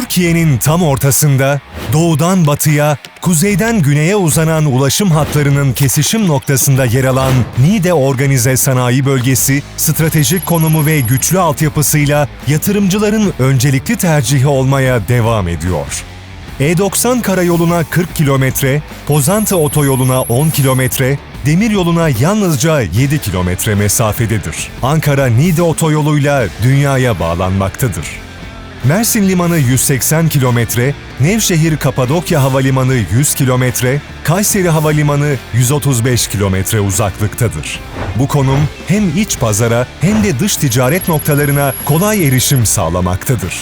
Türkiye'nin tam ortasında, doğudan batıya, kuzeyden güneye uzanan ulaşım hatlarının kesişim noktasında yer alan Niğde Organize Sanayi Bölgesi, stratejik konumu ve güçlü altyapısıyla yatırımcıların öncelikli tercihi olmaya devam ediyor. E90 karayoluna 40 kilometre, Pozantı otoyoluna 10 kilometre, demiryoluna yalnızca 7 kilometre mesafededir. Ankara-Niğde otoyoluyla dünyaya bağlanmaktadır. Mersin Limanı 180 kilometre, Nevşehir Kapadokya Havalimanı 100 kilometre, Kayseri Havalimanı 135 kilometre uzaklıktadır. Bu konum hem iç pazara hem de dış ticaret noktalarına kolay erişim sağlamaktadır.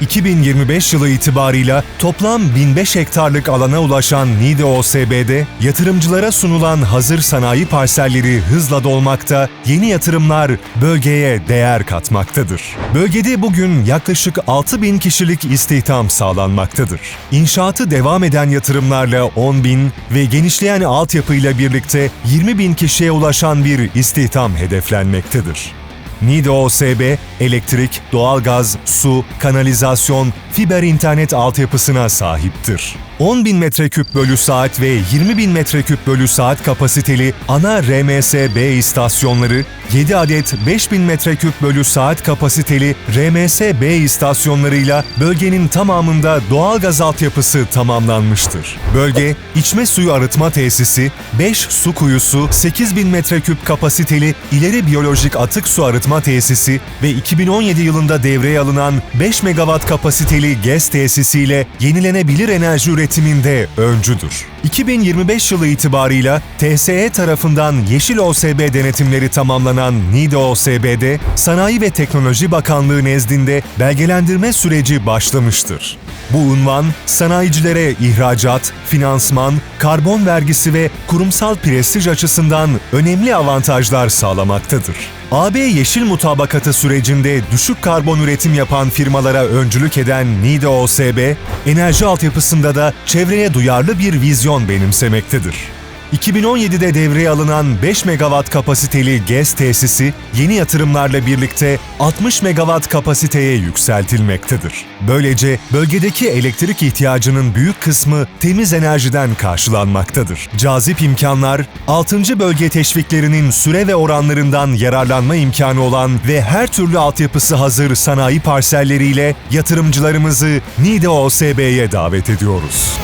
2025 yılı itibarıyla toplam 1005 hektarlık alana ulaşan Niğde OSB'de yatırımcılara sunulan hazır sanayi parselleri hızla dolmakta, yeni yatırımlar bölgeye değer katmaktadır. Bölgede bugün yaklaşık 6000 kişilik istihdam sağlanmaktadır. İnşaatı devam eden yatırımlarla 10 bin ve genişleyen altyapıyla birlikte 20 bin kişiye ulaşan bir istihdam hedeflenmektedir. Niğde OSB, elektrik, doğalgaz, su, kanalizasyon, fiber internet altyapısına sahiptir. 10 bin metreküp bölü saat ve 20 bin metreküp bölü saat kapasiteli ana RMS-B istasyonları, 7 adet 5 bin metreküp bölü saat kapasiteli RMS-B istasyonlarıyla bölgenin tamamında doğalgaz altyapısı tamamlanmıştır. Bölge, içme suyu arıtma tesisi, 5 su kuyusu, 8 bin metreküp kapasiteli ileri biyolojik atık su arıtma tesisi ve 2017 yılında devreye alınan 5 megawatt kapasiteli GES tesisiyle yenilenebilir enerji üretiminde öncüdür. 2025 yılı itibarıyla TSE tarafından Yeşil OSB denetimleri tamamlanan Niğde OSB'de Sanayi ve Teknoloji Bakanlığı nezdinde belgelendirme süreci başlamıştır. Bu unvan, sanayicilere ihracat, finansman, karbon vergisi ve kurumsal prestij açısından önemli avantajlar sağlamaktadır. AB Yeşil Mutabakatı sürecinde düşük karbon üretim yapan firmalara öncülük eden Niğde OSB, enerji altyapısında da çevreye duyarlı bir vizyon benimsemektedir. 2017'de devreye alınan 5 megawatt kapasiteli GES tesisi yeni yatırımlarla birlikte 60 megawatt kapasiteye yükseltilmektedir. Böylece bölgedeki elektrik ihtiyacının büyük kısmı temiz enerjiden karşılanmaktadır. Cazip imkanlar, 6. bölge teşviklerinin süre ve oranlarından yararlanma imkanı olan ve her türlü altyapısı hazır sanayi parselleriyle yatırımcılarımızı Niğde OSB'ye davet ediyoruz.